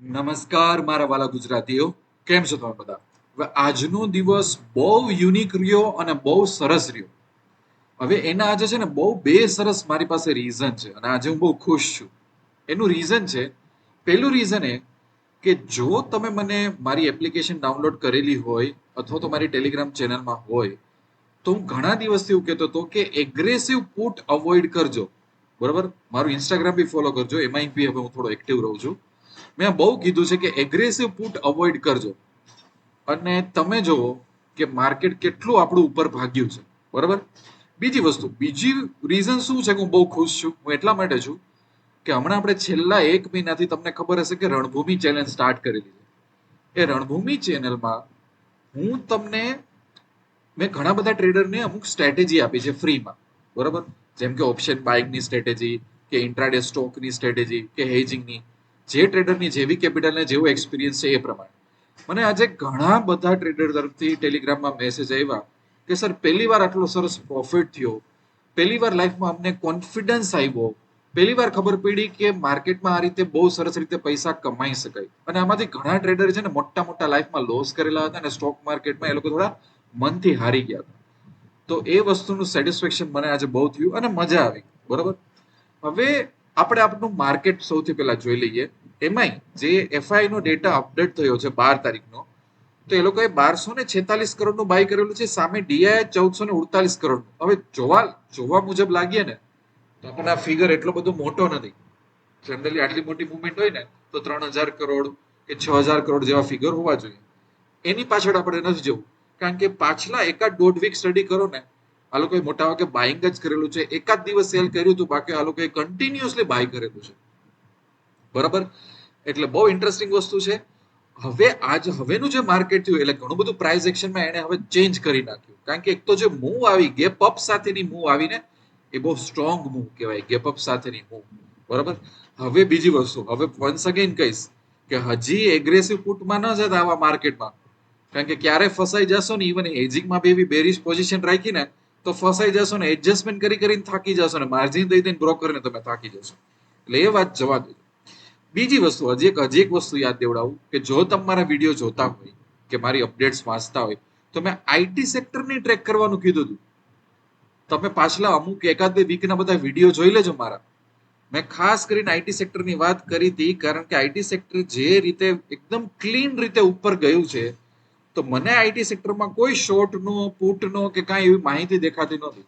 નમસ્કાર મારા વાલા ગુજરાતીઓ, કેમ છો તમે બધા? હવે આજનો દિવસ બહુ યુનિક રહ્યો અને બહુ સરસ રહ્યો. હવે એના આજે છે ને બહુ બે સરસ મારી પાસે રીઝન છે અને આજે હું બહુ ખુશ છું. એનું રીઝન છે, પહેલું રીઝન એ કે જો તમે મને મારી એપ્લિકેશન ડાઉનલોડ કરેલી હોય અથવા તો મારી ટેલિગ્રામ ચેનલમાં હોય, તો હું ઘણા દિવસથી એવું કહેતો હતો કે એગ્રેસિવ પુટ અવોઇડ કરજો. બરાબર? મારું ઇન્સ્ટાગ્રામ બી ફોલો કરજો એમાં બી હવે હું થોડો એક્ટિવ રહું છું. મેં બહુ કીધું છે કે એગ્રેસિવ પુટ અવોઇડ કરજો. અને તમે જુઓ કે માર્કેટ કેટલું આપણું ઉપર ભાગ્યું છે. બરાબર? બીજી વસ્તુ, બીજી રીઝન શું છે કે હું બહુ ખુશ છું? હું એટલા માટે છું કે હમણાં આપણે છેલ્લા એક મહિનાથી તમને ખબર હશે કે રણભૂમિ ચેલેન્જ સ્ટાર્ટ કરેલી છે એ રણભૂમિ ચેનલમાં હું તમને, મેં ઘણા બધા ટ્રેડરને અમુક સ્ટ્રેટેજી આપી છે ફ્રીમાં બરાબર? જેમ કે ઓપ્શન બાઇંગની સ્ટ્રેટેજી કે ઇન્ટ્રાડે સ્ટોકની સ્ટ્રેટેજી કે હેજિંગની જે ટ્રેડરની જેવી કેપિટલને જેવો એક્સપિરિયન્સ છે એ પ્રમાણે. મને આજે ઘણા બધા ટ્રેડર તરફથી ટેલિગ્રામમાં મેસેજ આવ્યા કે, સર, પહેલી વાર આટલો સરસ પ્રોફિટ થયો. પહેલી વાર લાઈફમાં અમને કોન્ફિડન્સ આવ્યો. પહેલી વાર ખબર પડી કે માર્કેટમાં આ રીતે બહુ સરસ રીતે પૈસા કમાઈ શકાય. અને આમાંથી ઘણા ટ્રેડર છે ને, મોટા મોટા લાઈફમાં લોસ કરેલા હતા અને સ્ટોક માર્કેટમાં એ લોકો થોડા મનથી હારી ગયા હતા. તો એ વસ્તુનું સેટિસ્ફેક્શન મને આજે બહુ થયું અને મજા આવી. બરોબર? હવે આપણે આપણું માર્કેટ સૌથી પહેલા જોઈ લઈએ. એમાંય જે એફઆઈ નો ડેટા અપડેટ થયો છે બાર તારીખનો, તો એ લોકોએ બારસો ને છેતાલીસ કરોડનું બાય કરેલું છે, સામે ડીઆઈ ચૌદસો ને ઉડતાલીસ કરોડ હવે જોવા જોવા મુજબ લાગીએ ને, તો આપણને આ ફિગર એટલો બધો મોટો નથી. જનરલી આટલી મોટી મુવમેન્ટ હોય ને, તો ત્રણ હજાર કરોડ કે છ હજાર કરોડ જેવા ફિગર હોવા જોઈએ. એની પાછળ આપણે નથી જવું. કારણ કે પાછલા એકાદ દોઢ વીક સ્ટડી કરો ને, આ લોકોએ મોટા ભાગે બાઇંગ જ કરેલું છે. એકાદ દિવસ સેલ કર્યું હતું, બાકી આ લોકોએ કન્ટિન્યુઅસલી બાય કરેલું છે. બરાબર? એટલે બહુ ઇન્ટરેસ્ટિંગ વસ્તુ છે. હવે આજ હવેનું જે માર્કેટ થયું, એટલે ઘણું બધું પ્રાઇસ એક્શનમાં એને હવે ચેન્જ કરી નાખ્યું. કારણ કે એક તો જે મૂવ આવી ગેપ અપ સાથેની મૂવ આવીને એ બહુ સ્ટ્રોંગ મૂવ કહેવાય ગેપ અપ સાથેની મૂવ બરાબર? હવે બીજી વસ્તુ, હવે વન્સ અગેન કહીશ કે હજી એગ્રેસિવ પુટમાં ન જતા આવા માર્કેટમાં કારણ કે ક્યારે ફસાઈ જશો ને ઇવન એજિંગમાં બી એવી બેરિશ પોઝિશન રાખીને, તો ફસાઈ જશો ને એડજસ્ટમેન્ટ કરી કરીને થાકી જશો ને માર્જિન દઈ દઈને બ્રોકરને તમે થાકી જશો. એટલે એ વાત જવા દેજો બીજી વસ્તુ, હજી એક હજી એક વસ્તુ યાદ દેવડાવું કે જો તમે મારા વીડિયો જોતા હોય કે મારી અપડેટ્સ વાંચતા હોય, તો મેં આઈટી સેક્ટરને ટ્રેક કરવાનું કીધું હતું. તમે પાછલા અમુક એકાદ બે વીકના બધા વીડિયો જોઈ લેજો મારા. મેં ખાસ કરીને આઈટી સેક્ટરની વાત કરી હતી, કારણ કે આઈટી સેક્ટર જે રીતે એકદમ ક્લીન રીતે ઉપર ગયું છે, તો મને આઈટી સેક્ટરમાં કોઈ શોર્ટનો પુટનો કે કાંઈ એવી માહિતી દેખાતી નહોતી.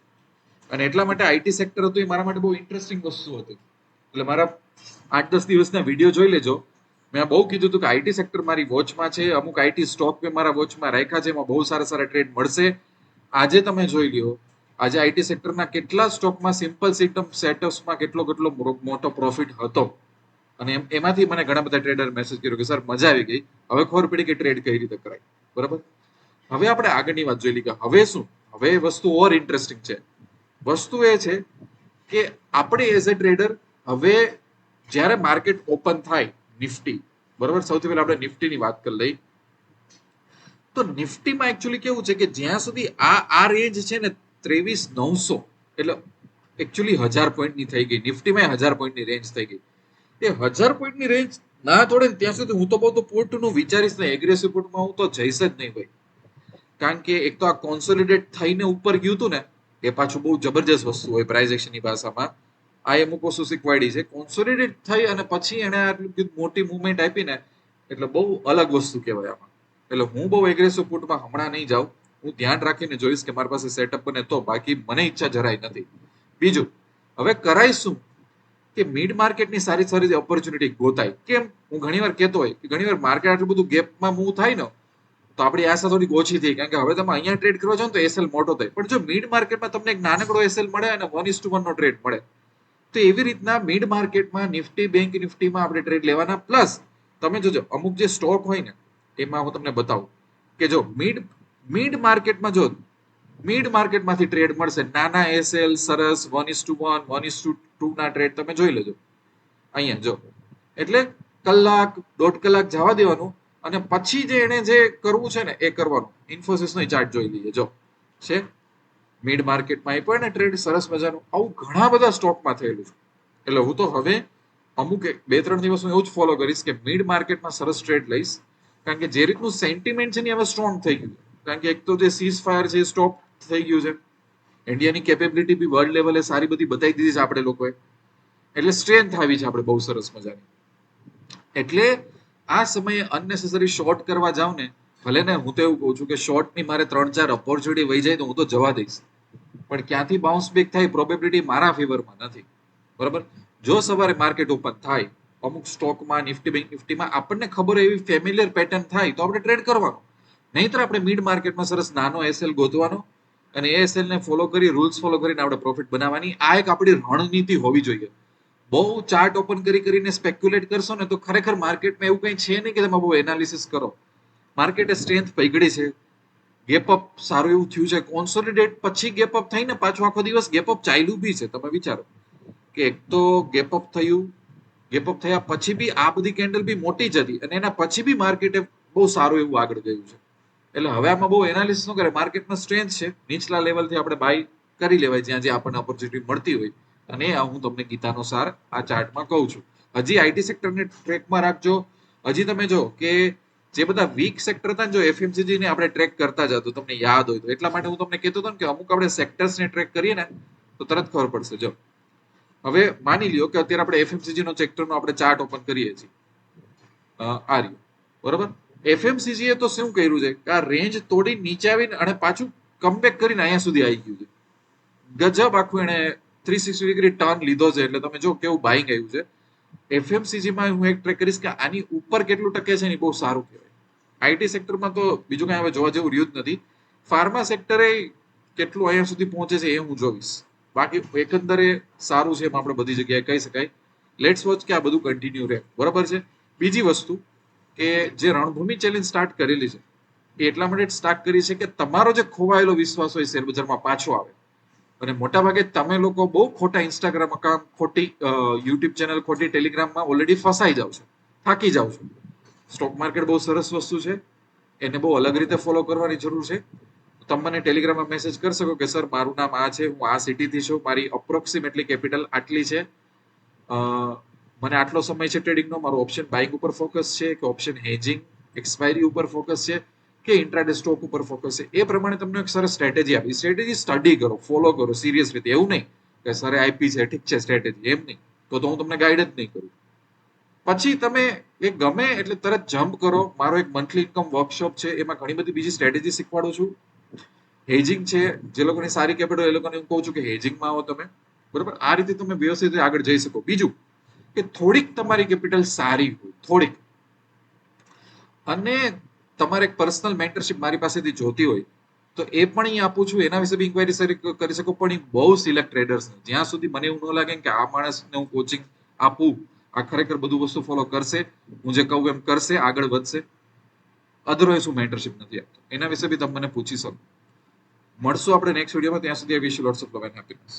અને એટલા માટે આઈટી સેક્ટર હતું એ મારા માટે બહુ ઇન્ટરેસ્ટિંગ વસ્તુ હતી. એટલે મારા આઠ દસ દિવસના વીડિયો જોઈ લેજો. મેં બહુ કીધું હતું કે આઈટી સેક્ટર મારી વોચમાં છે, અમુક આઈટી સ્ટોક મેં મારા વોચમાં રાખ્યા છે, એમાં બહુ સારા સારા ટ્રેડ મળશે. આજે તમે જોઈ લ્યો, આજે આઈટી સેક્ટરના કેટલા સ્ટોકમાં સિમ્પલ સિસ્ટમ સેટઅપ્સમાં કેટલો કેટલો મોટો પ્રોફિટ હતો. અને એમાંથી મને ઘણા બધા ટ્રેડર મેસેજ કર્યો કે, સર, મજા આવી ગઈ. હવે ખબર પડી કે ટ્રેડ કઈ રીતે કરાય? બરાબર? હવે આપણે આગળની વાત જોઈ લઈએ કે હવે શું? હવે વસ્તુ ઓર ઇન્ટરેસ્ટિંગ છે. વસ્તુ એ છે કે આપણે એઝ અ ટ્રેડર હવે જ્યારે માર્કેટ ઓપન થાય નિફ્ટી, બરોબર? સૌથી પહેલા આપણે નિફ્ટીની વાત કરી લઈ તો નિફ્ટીમાં એકચ્યુઅલી કેવું છે કે જ્યાં સુધી આ આ રેન્જ છે ને ત્રેવીસ નવસો, એટલે એકચ્યુઅલી હજાર પોઈન્ટની થઈ ગઈ. નિફ્ટીમાં હજાર પોઈન્ટની રેન્જ થઈ ગઈ. એ હજાર પોઈન્ટની રેન્જ ના ને ત્યાં સુધી હું તો બહુ તો પોર્ટનું વિચારીશ ને એગ્રેસિવ પોર્ટમાં હું તો જઈશ જ નહીં ભાઈ. કારણ કે એક તો આ કોન્સોલિડેટ થઈને ઉપર ગયું હતું ને, એ પાછું બહુ જબરજસ્ત વસ્તુ હોય પ્રાઇઝ એક્શનની ભાષામાં. આ અમુક વસ્તુ શીખવાડી છે. કોન્સોલિડેટ થઈ અને પછી એને આટલું મોટી મુવમેન્ટ આપી ને એટલે બહુ અલગ વસ્તુ કહેવાય આમાં. એટલે હું બહુ એગ્રેસિવ ફૂટમાં હમણાં નહીં જાઉં. હું ધ્યાન રાખીને જોઈશ કે મારી પાસે સેટઅપ બને તો. બાકી મને ઈચ્છા જરાય નથી. બીજું, હવે કરાય શું? કે મિડ માર્કેટની સારી સારી ઓપોર્ચ્યુનિટી ગોતાય. કેમ? હું ઘણીવાર કહેતો હોય કે ઘણીવાર માર્કેટ આટલું બધું ગેપમાં મૂવ થાય ને, તો આપણી આશા થોડીક ઓછી થઈ. કારણ કે હવે તમે અહીંયા ટ્રેડ કરવા જાઓ તો એસએલ મોટો થાય. પણ જો મિડ માર્કેટમાં તમને એક નાનકડો એસએલ મળે અને વન ઇસ ટુ વનનો ટ્રેડ મળે તો એવી રીતના મિડ માર્કેટમાં નિફ્ટી બેંક નિફ્ટીમાં આપણે ટ્રેડ લેવાના. પ્લસ તમે જોજો, અમુક જે સ્ટોક હોય ને, એમાં હું તમને બતાવું કે જો મિડ મિડ માર્કેટમાં જો મિડ માર્કેટમાંથી ટ્રેડ મળશે. નાના એસએલ સરસ one is to one one is to ના ટ્રેડ તમે જોઈ લેજો. અહીંયા જો, એટલે કલાક, દોઢ કલાક જવા દેવાનું અને પછી જે એને જે કરવું છે ને, એ કરવાનું. ઇન્ફોસિસનો ચાર્ટ જોઈ લઈએ, જો. છે? મિડ માર્કેટમાં એ પણ ટ્રેડ સરસ મજાનું. આવું ઘણા બધા સ્ટોકમાં થયેલું છે. એટલે હું તો હવે અમુક બે ત્રણ દિવસ હું એવું જ ફોલો કરીશ કે મિડ માર્કેટમાં સરસ ટ્રેડ લઈશ. કારણ કે જે રીતનું સેન્ટિમેન્ટ છે ને હવે સ્ટ્રોંગ થઈ ગયું કારણ કે એક તો જે સીઝ ફાયર છે એ સ્ટોપ થઈ ગયું છે. ઇન્ડિયાની કેપેબિલિટી બી વર્લ્ડ લેવલે સારી બધી બતાવી દીધી છે આપણે લોકોએ. એટલે સ્ટ્રેન્થ આવી છે આપણે બહુ સરસ મજાની. એટલે આ સમયે અનનેસેસરી શોર્ટ કરવા જાઉં ને, ભલે ને હું તો એવું કહું છું કે શોર્ટની મારે ત્રણ ચાર ઓપોર્ચ્યુનિટી વહી જાય તો હું તો જવા દઈશ. પણ ક્યાંથી બાઉન્સ બેક થાય પ્રોબેબિલિટી મારા ફેવરમાં નથી. બરાબર? જો સવારે માર્કેટ ઓપન થાય, અમુક સ્ટોકમાં નિફ્ટી બેંક નિફ્ટીમાં આપણને ખબર એવી ફેમિલિયર પેટર્ન થાય, તો આપણે ટ્રેડ કરવાનો. નહીંતર આપણે મિડ માર્કેટમાં સરસ નાનો એસએલ ગોતવાનો અને એ એસએલને ફોલો કરી રૂલ્સ ફોલો કરીને આપણે પ્રોફિટ બનાવવાની. આ એક આપણી રણનીતિ હોવી જોઈએ. બહુ ચાર્ટ ઓપન કરી કરીને સ્પેક્યુલેટ કરશો ને તો ખરેખર માર્કેટમાં એવું કંઈ છે નહીં કે તમે બહુ એનાલિસિસ કરો. માર્કેટે સ્ટ્રેન્થ પકડી છે. ગેપ અપ સારું એવું થયું છે. કોન્સોલિડેટ પછી ગેપ અપ થઈને પાછો આખો દિવસ ગેપ અપ ચાલ્યું બી છે. તમે વિચારો કે એક તો ગેપ અપ થયું, ગેપ અપ થયા પછી બી આ બધી કેન્ડલ બી મોટી જ હતી અને એના પછી બી માર્કેટે બહુ સારું એવું આગળ ગયું છે. એટલે હવે આમાં બહુ એનાલિસિસ ન કરે માર્કેટમાં સ્ટ્રેન્થ છે. નીચલા લેવલથી આપણે બાય કરી લેવાય જ્યાં જ્યાં આપણને ઓપોર્ચ્યુનિટી મળતી હોય. અને આ હું તમને ગીતાનો સાર આ ચાર્ટમાં કહું છું. હજી આઈટી સેક્ટરને ટ્રેકમાં રાખજો. હજી તમે જો કે જે બધા વીક સેક્ટર હતા જો એફએમસીજી ને આપણે ટ્રેક કરતા જ તો તમને યાદ હોય તો. એટલા માટે હું તમને કહેતો હતો કે અમુક આપણે સેક્ટર્સ ને ટ્રેક કરીએ ને, તો તરત ખબર પડશે. જો, હવે માની લ્યો કે અત્યારે આપણે એફએમસીજી નો સેક્ટર નો આપણે ચાર્ટ ઓપન કરીએ છીએ. આ રહ્યું. બરોબર? એફએમસીજી એ તો શું કર્યું છે? કે આ રેન્જ તોડી નીચે આવીને અને પાછું કમબેક કરીને અહીંયા સુધી આવી ગયું છે. ગજબ આખું એને થ્રી સિક્સટી ડિગ્રી ટર્ન લીધો છે. એટલે તમે જો કેવું બાઇંગ આવ્યું છે. એફએમસીજી માં હું એક ટ્રેક કરીશ કે આની ઉપર કેટલું ટકે છે ને બહુ સારું કહેવાય. આઈટી સેક્ટરમાં તો બીજું કાંઈ હવે જોવા જેવું રહ્યું જ નથી. ફાર્મા સેક્ટરે કેટલું અહીંયા સુધી પહોંચે છે એ હું જોઈશ. બાકી એકંદરે સારું છે એમ આપણે બધી જગ્યાએ કહી શકાય. લેટ્સ વોચ કે આ બધું કન્ટિન્યુ રહે. બરાબર છે? બીજી વસ્તુ કે જે રણભૂમિ ચેલેન્જ સ્ટાર્ટ કરેલી છે, એ એટલા માટે સ્ટાર્ટ કરી છે કે તમારો જે ખોવાયેલો વિશ્વાસ હોય શેરબજારમાં પાછો આવે. અને મોટાભાગે તમે લોકો બહુ ખોટા ઇન્સ્ટાગ્રામ અકાઉન્ટ ખોટી યુટ્યુબ ચેનલ ખોટી ટેલિગ્રામમાં ઓલરેડી ફસાઈ જાવ છો, થાકી જાવ છો. સ્ટોક માર્કેટ બહુ સરસ વસ્તુ છે, એને બહુ અલગ રીતે ફોલો કરવાની જરૂર છે. તમે મને ટેલિગ્રામમાં મેસેજ કરી શકો કે સર મારું નામ આ છે, હું આ સિટીથી છું, મારી અપ્રોક્સિમેટલી કેપિટલ આટલી છે. મને આટલો સમય છે ટ્રેડિંગનો મારો ઓપ્શન બાઇક ઉપર ફોકસ છે કે ઓપ્શન હેજિંગ એક્સપાયરી ઉપર ફોકસ છે. કે ઇન્ટ્રાડે સ્ટોક ઉપર ફોકસ છે. એ પ્રમાણે તમને એક સરસ સ્ટ્રેટેજી આપી. સ્ટ્રેટેજી સ્ટડી કરો, ફોલો કરો, સિરિયસ રીતે. એવું નહીં કે સરે આપી છે, ઠીક છે, સ્ટ્રેટેજી. એમ નહીં. તો તો હું તમને ગાઈડ જ નહીં કરું. પછી તમે એ ગમે એટલે તરત જમ્પ કરો. મારો એક મંથલી ઇન્કમ વર્કશોપ છે. એમાં ઘણી બધી બીજી સ્ટ્રેટેજી શીખવાડું છું. હેજિંગ છે. જે લોકોની સારી કેપિટલ એ લોકોને હું કહું છું કે હેજિંગમાં આવો તમે. બરાબર? આ રીતે તમે વ્યવસ્થિત આગળ જઈ શકો. બીજું કે થોડીક તમારી કેપિટલ સારી હોય. થોડીક. અને તમારે એક પર્સનલ મેન્ટરશિપ મારી પાસેથી જોતી હોય, તો એ પણ અહીં આપું છું. એના વિશે બી ઇન્ક્વાયરી કરી શકો, પણ એ બહુ સિલેક્ટ ટ્રેડર્સ જ્યાં સુધી મને એવું ન લાગે કે આ માણસને હું કોચિંગ આપું, આ ખરેખર બધું વસ્તુ ફોલો કરશે, હું જે કહું એમ કરશે, આગળ વધશે. અધરવાઇઝ હું મેન્ટરશિપ નથી આપતો. એના વિશે બી તમે મને પૂછી શકો. મળશું આપણે નેક્સ્ટ વિડીયોમાં ત્યાં સુધી wish lots of love and happiness